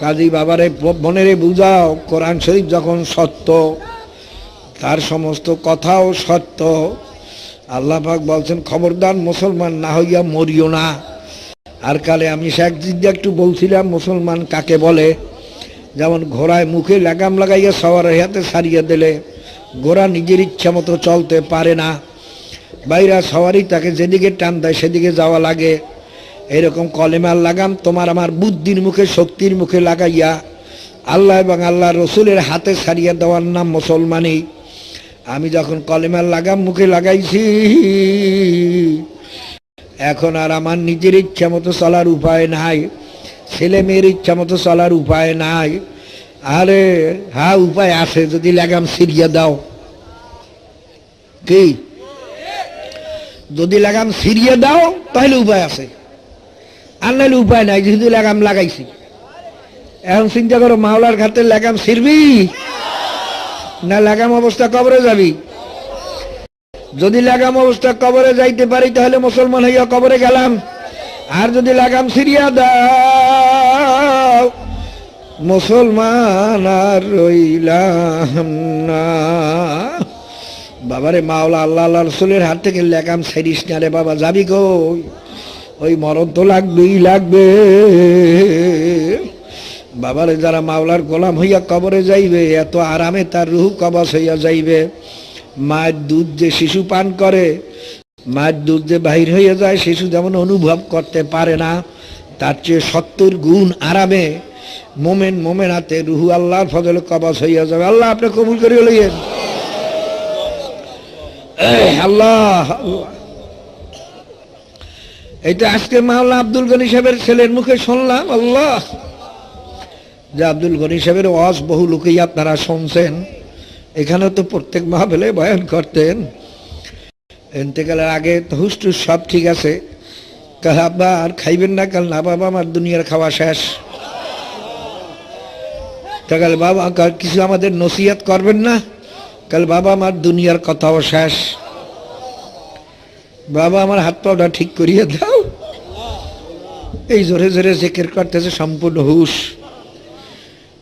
কাজী বাবারে মনেরে বুঝাও, কোরআন শরীফ যখন সত্য, তার সমস্ত কথাও সত্য। আল্লাহ পাক বলছেন, খবরদার মুসলমান না হইয়া মরিও না। আর কালে আমি শেখ জিদ্দা একটু বলছিলাম, মুসলমান কাকে বলে? যেমন ঘোড়ায় মুখে লাগাম লাগাইয়া সবার হাতে সারিয়ে দিলে, ঘোড়া নিজের ইচ্ছা মতো চলতে পারে না। বাইরা সবারই তাকে যেদিকে টান দেয়, সেদিকে যাওয়া লাগে। এরকম কলেমার লাগাম, তোমার আমার বুদ্ধির মুখে, শক্তির মুখে লাগাইয়া, আল্লাহ এবং আল্লাহ রসুলের হাতে সারিয়ে দেওয়ার নাম মুসলমানই। আমি যখন কলেমার লাগাম, মুখে লাগাইছি, এখন আর আমার নিজের ইচ্ছা মতো চলার উপায় নাই, ছেলে মেয়ের ইচ্ছা মতো চলার উপায় নাই। আরে, হা, উপায় আছে, যদি লাগাম সিরিয়া দাও। কি? যদি লাগাম সিরিয়া দাও, তাহলে উপায় আছে। আর নাহলে উপায় নাই, যেহেতু লাগাম লাগাইছি। এখন চিন্তা করো, মাওলার ঘাটে লাগাম ছিড়বি? না লাগাম অবস্থা কবরে যাবি? যদি লাগাম অবস্থা কবরে যাইতে পারি, তাহলে মুসলমান হইয়া কবরে গেলাম। আর যদি লাগাম সিরিয়া দাও, মুসলমান আর রইলাম না। বাবারে মাওলা, আল্লাহ রসুলের হাত থেকে লাগাম সেরিস না রে বাবা, যাবি কই? ওই মরণ তো লাগবেই, লাগবে। বাবারে, যারা মাওলার গোলাম হইয়া কবরে যাইবে, এত আরামে তার রুহু কবচ হইয়া যাইবে। মায়ের দুধ যে শিশু পান করে, মায়ের দুধ যে বাহির হইয়া যায়, শিশু যেমন অনুভব করতে পারে না, তার চেয়ে সত্তর গুণ আরামে মোমেন মোমেনাতে রুহু আল্লাহর ফজলে কবচ হইয়া যাবে। আল্লাহ আপনি কবুল করিয়া লইয়েন। আল্লাহ আল্লাহ। এটা আজকে মাওলা আব্দুল গনি সাহেবের ছেলের মুখে শুনলাম, আল্লাহ। যে আব্দুল গনি সাহেবের ওয়াজ বহু লোকেই আপনারা শুনছেন। এখানে তো প্রত্যেক মাহবেলে বয়ান করতেন। এনতেকালের আগে তো হুস্টুস সব ঠিক আছে। কাল আব্বা আর খাইবেন না, কাল না বাবা, আমার দুনিয়ার খাওয়া শেষ। কাল বাবা কিছু আমাদের নসিহত করবেন না, কাল বাবা আমার দুনিয়ার কথাও শেষ। বাবা আমার হাত পাওটা ঠিক করিয়ে দাও। এই জোরে জোরে জেকের করতেছে, সম্পূর্ণ হুশ।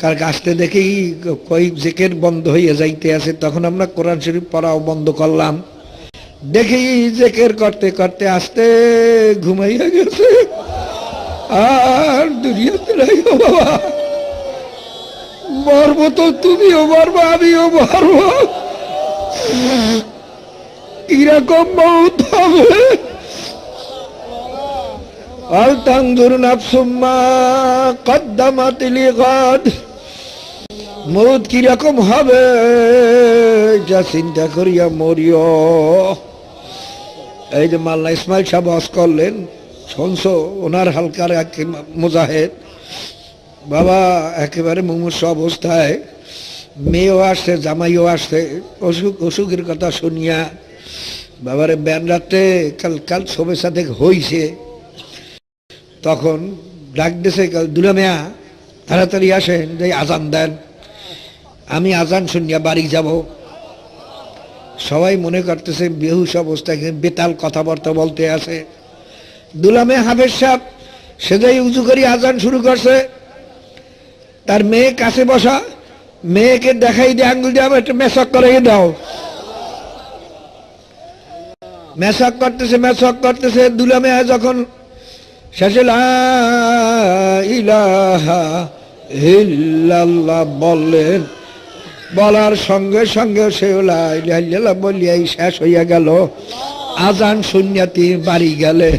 কার আসতে দেখেই কয়েক জেকের বন্ধ হইয়া যাইতে আছে, তখন আমরা কোরআন শরীফ পড়াও বন্ধ করলাম। দেখেই জেকের করতে করতে আসতে ঘুমাইয়া গেছে। আর দুনিয়াতে বাবা। মরবো তো তুমিও মরবো, আমিও মরবো। কীরকম মৌত হবে? আল তানজুর নাফসুম্মা কদ্দামাত লিগাদ। মৌত কীরকম হবে? যা চিন্তা করিয়া মরিও। এই যে মাল্লা ইসমাইল সাহেব ওয়াজ করলেন, শুনছো? ওনার হালকার এক মুজাহেদ। বাবা, একেবারে মুমূর্ষ অবস্থায়। মেয়েও আসছে, জামাইও আসছে। অসুখ, অসুখের কথা শুনিয়া, বাবারে ব্যান রাত্রে কাল কাল সবের সাথে হইছে। তখন ডাক দুলা মেয়া, তাড়াতাড়ি আসেন যে আজান দেন। আমি আজান শুনিয়া বাড়ি যাব। সবাই মনে করতেছে, বেহুশ অবস্থায় বেতাল কথাবার্তা বলতে আছে। দুলামে হাফেজ সাহেব সেজাই উঁচু করি আজান শুরু করছে। তার মেয়ে কাছে বসা, মেয়েকে দেখাই দিয়ে আঙ্গুল দিয়ে একটু মেসক করে দাও। মেসক করতেছে মেসক করতেছে দুলামে যখন শেষে ইলাহা ইল্লাল্লাহ বললেন, বলার সঙ্গে সঙ্গে সে লা ইলাহা ইল্লাল্লাহ বলিয়াই শেষ হইয়া গেল। আজান শূন্যাতি বাড়ি গেলে।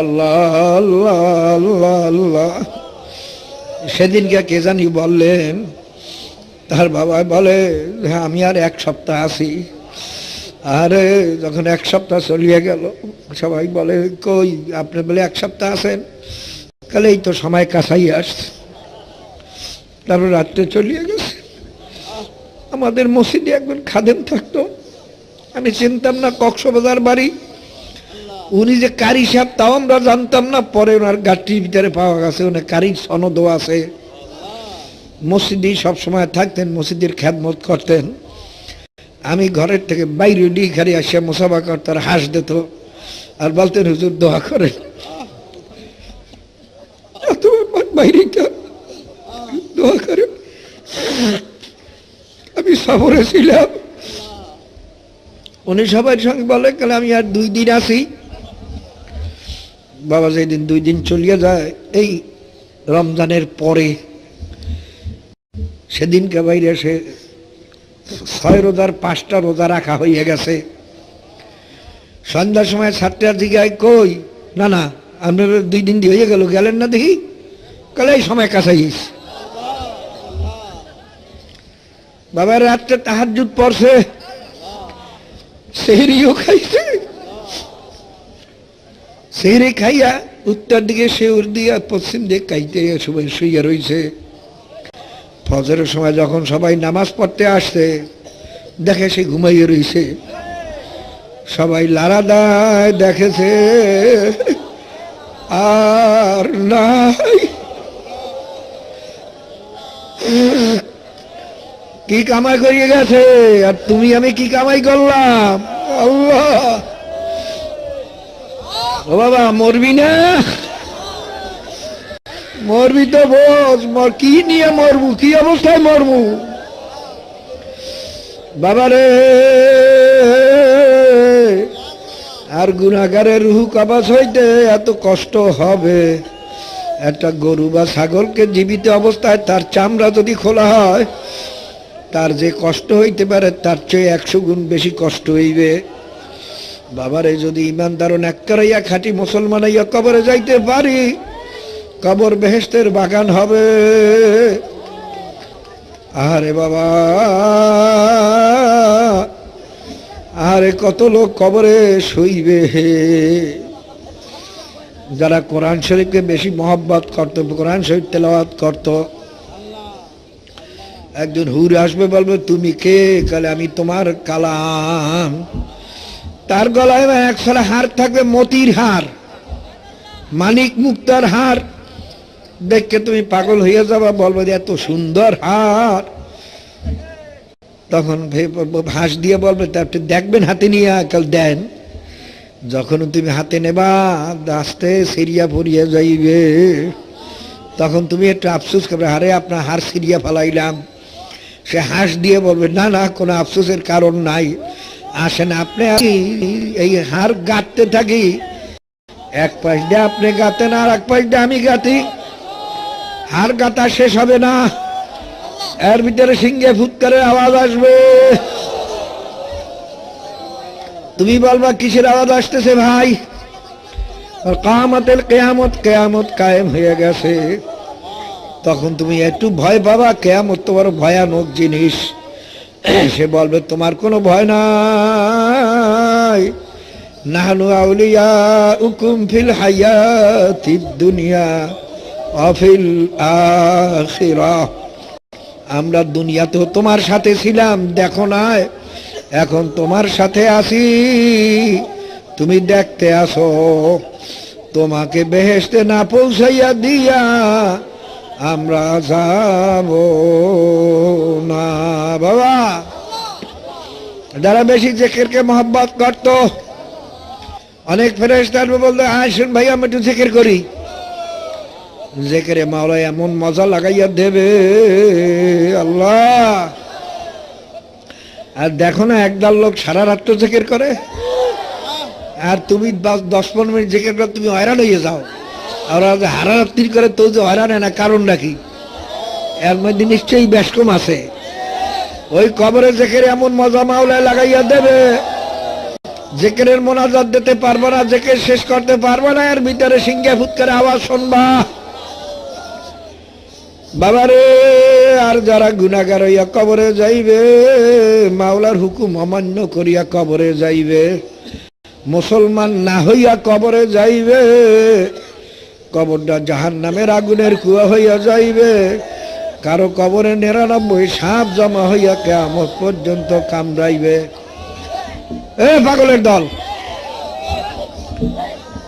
আল্লাহ। সেদিনকে কে জানি বললেন তার বাবা বলে হ্যাঁ আমি আর এক সপ্তাহ আছি। আরে, যখন এক সপ্তাহ চলিয়ে গেল, সবাই বলে, কই, আপনি বলে এক সপ্তাহ আছেন? তাহলে এই তো সময় কাছাই আসছে। তারপর রাত্রে চলিয়ে গেছে। আমাদের মসজিদে একজন খাদেম থাকতো। আমি চিনতাম না কক্সবাজার বাড়ি। উনি যে কারি সাহেব, তাও আমরা জানতাম না। পরে ওনার গাড়ির ভিতরে পাওয়া গেছে উনি কারির সনদও আছে। মসজিদেই সবসময় থাকতেন, মসজিদের খ্যাতমত করতেন। আমি ঘরের থেকে বাইরে খালি আসিয়া মোসাফা করতে আর হাঁস দিত আর বলতেন, হুজুর, দোয়া করেন। দোয়া করে। আমি সফরে ছিলাম। উনি সবার সঙ্গে বলে, কালে আমি আর দুই দিন আছি। বাবা যেদিন দুই দিন চলিয়ে যায়, এই রমজানের পরে সেদিনকে বাইরে সে ছয় রোজার, পাঁচটা রোজা রাখা হয়ে গেছে। সন্ধ্যার সময় সাতটার দিকে কই? না না, আপনার দুই দিন দিয়ে হয়ে গেল, গেলেন না দেখি? কালে এই সময় কাছাইস বাবার রাত্রে তাহার জুত পড়ছে। সেহরিও খাইছে। সেহরি খাইয়া উত্তর দিকে শেউর দিয়া পশ্চিম দিকে খাইতে সবাই শুইয়া রইছে। ফজরের সময় যখন সবাই নামাজ পড়তে আসছে, দেখে সে ঘুমাইয়ে রইছে। সবাই লারা দায় দেখেছে, আর নাই। কি কামাই করিয়ে গেছে? আর তুমি আমি কি কামাই করলাম? আল্লাহ। ও বাবা, মরবি না? মরবি তো বোঝ মর কি নিয়ে মরবু? কি অবস্থায় মরবু? বাবারে, আর গুণাগারের রুহু কাবাস হইতে এত কষ্ট হবে? একটা গরু বা ছাগলকে জীবিত অবস্থায় তার চামড়া যদি খোলা হয়, তার যে কষ্ট হইতে পারে, তার চেয়ে একশো গুণ বেশি কষ্ট হইবে। বাবারে, যদি ইমানদার ন্যাক্কারাইয়া খাঁটি মুসলমানাইয়া কবরে যাইতে পারি কবর বেহেস্তের বাগান হবে। আরে বাবা। আরে কত লোক কবরে শুইবে যারা কোরআন শরীফকে বেশি মহব্বত করত, কোরআন শরীফ তেলাওয়াত করত, একজন হুর আসবে বলবে, তুমি কে? কালে আমি তোমার কালাম। তার গলায় এক একশোলা হার থাকবে, মতির হার, মানিক মুক্তার হার। দেখকে তুমি পাগল হয়ে যাবা, বলব যে এত সুন্দর হার তখন হাঁস দিয়ে বলবে তারপরে দেখবেন হাতে নিয়ে কাল দেন। যখন তুমি হাতে নেবা, আস্তে সিরিয়া ফুরিয়ে যাইবে। তখন তুমি একটু আফসোস করবে হারে আপনার হার সিরিয়া ফালাইলাম। সে হাঁস দিয়ে বলবে, না না, কোনো আফসোসের কারণ নাই। আসেন আপনি এই হার গাঁততে থাকি। এক পাশ দিয়ে আপনি গাতেন, আর এক পাশ দিয়ে আমি গাতি। হার গাতা শেষ হবে না। এর ভিতরে সিংহে ফুৎকারের আওয়াজ আসবে। তুমি বলবা, কিসের আওয়াজ আসতেছে ভাই? আর কামতের কেয়ামত কেয়ামত কায়েম হয়ে গেছে। তখন তুমি একটু ভয় পাবা, কেয়ামত তোমার ভয়ানক জিনিস। সে বলবে, তোমার কোনো ভয় নাই। নাহনু আউলিয়া উকুম ফিল হায়াতি দুনিয়া। অফিল আমরা দুনিয়াতেও তোমার সাথে ছিলাম, দেখো না। এখন তোমার সাথে আছি। তুমি দেখতে আসো। তোমাকে বেহেস্তে না পৌঁছাইয়া দিয়া আমরা যাব না, বাবা। যারা বেশি জেকেরকে মহব্বত করত, অনেক ফেরেস্তার বলতো আসুন ভাই, আমি একটু জেকের করি। জেকেরে মাওলা এমন মজা লাগাইয়া দেবে, আল্লাহ। আর দেখো না, একদল লোক সারা রাত্র জেকের করে। আর তুমি দশ পনেরো মিনিট জেকের করে তুমি হয়রান হয়ে যাও। আর হারা করে তো যে হয়রান না কারণ নাকি এর মধ্যে নিশ্চয়ই ব্যাসকম আছে। ওই কবরে জেকের এমন মজা মাওলায় লাগাইয়া দেবে। জেকেরের মোনাজাত দিতে পারব না, জেকের শেষ করতে পারব না, এর ভিতরে সিংহে ফুৎকারে আওয়াজ শুনবা। বাবারে, আর যারা গুণাগার হইয়া কবরে যাইবে, মাওলার হুকুম অমান্য করিয়া কবরে যাইবে। মুসলমান না হইয়া কবরে যাইবে, কবরটা জাহান নামের আগুনের কুয়া হইয়া যাইবে। কারও কবরে নিরানব্বই সাপ জমা হইয়া কেমন পর্যন্ত কামড়াইবে। এ পাগলের দল,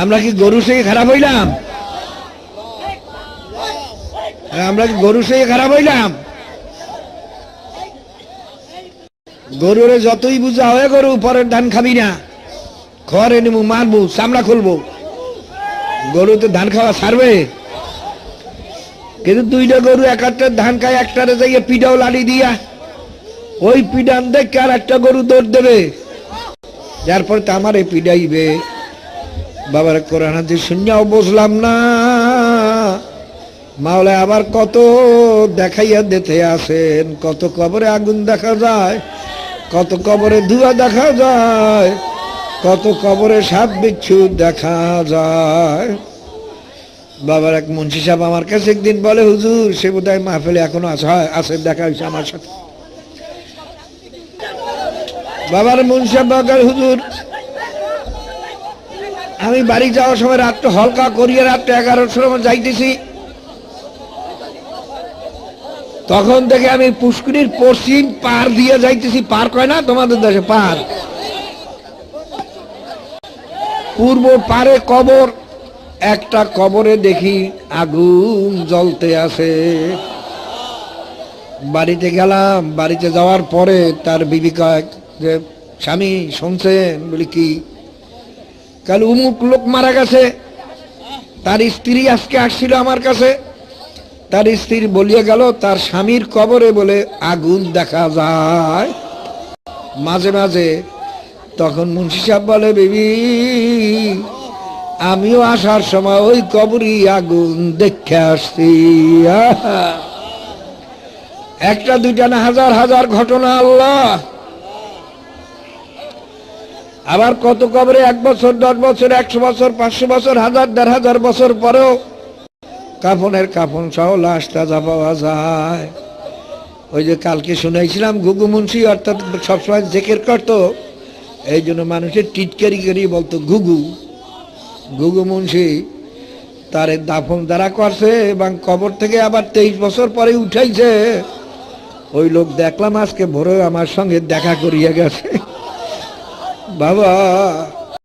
আমরা কি গরু সেই খারাপ হইলাম? আমরা গরু সেই খারাপ হইলাম। গরুরে যতই বুঝা হয় গরু, পরের ধান খাবি না। খড় এনে মারবো চামড়া খুলবো। গরুতে ধান খাওয়া ছাড়বে। কিন্তু দুইটা গরু এক একটা ধান খায়, একটারে যাইয়ে পিঠাও লাড়ি দিয়া। ওই পিডান দেখে আর একটা গরু দৌড় দেবে। যার পর তো আমার এই পিডাইবে। বাবার কোরআন হাতে শুনিয়াও বুঝলাম না। মাওলা আবার কত দেখাইয়া দিতে আসেন, কত কবরে আগুন দেখা যায়, কত কবরে ধুয়া দেখা যায়, কত কবরে সাপ বিচ্ছু দেখা যায়। বাবার এক মুন্সি সাহেব আমার কাছে একদিন বলে, হুজুর, সে বোধ হয় মাহফিলে এখনও আছে আছে, দেখা হয়েছে আমার সাথে। বাবার মুন্সি সাহেব হুজুর, আমি বাড়ি যাওয়ার সময় রাত্রে হলকা করিয়ে রাত্রে এগারোটার সময় যাইতেছি। তখন থেকে আমি পুষ্করির পশ্চিম পার দিয়ে যাইতেছি। পার কয় না? তোমাদের দেশে পার। পূর্ব পারে কবর, একটা কবরে দেখি আগুন জ্বলতে আছে। বাড়িতে গেলাম, বাড়িতে যাওয়ার পরে তার বিবি কয় যে, স্বামী, শুনছেন? বলি, কি? কাল উমুক লোক মারা গেছে। তার স্ত্রী আজকে আসছিল আমার কাছে। তার স্ত্রী বলিয়ে গেল, তার স্বামীর কবরে বলে আগুন দেখা যায় মাঝে মাঝে তখন মুন্সি সাহেব বলে, বেবি, আমিও আসার সময় ওই কবরই আগুন দেখে আসছি। একটা, দুইটা না, হাজার হাজার ঘটনা আল্লাহ আবার কত কবরে, এক বছর, দশ বছর, একশো বছর, পাঁচশো বছর, হাজার, দেড় হাজার বছর পরেও কাফনের কাফন সহ লাশ তাজা পাওয়া যায়। ওই যে কালকে শুনেছিলাম গুগু মুন্সি অর্থাৎ সবসময় জেকের করতো। এই জন্য মানুষের টিটকারি করি বলতো ঘুঘু ঘুঘু মুন্সি তারে দাফন দ্বারা করছে এবং কবর থেকে আবার তেইশ বছর পরে উঠাইছে। ওই লোক দেখলাম আজকে ভোরে আমার সঙ্গে দেখা করিয়া গেছে। বাবা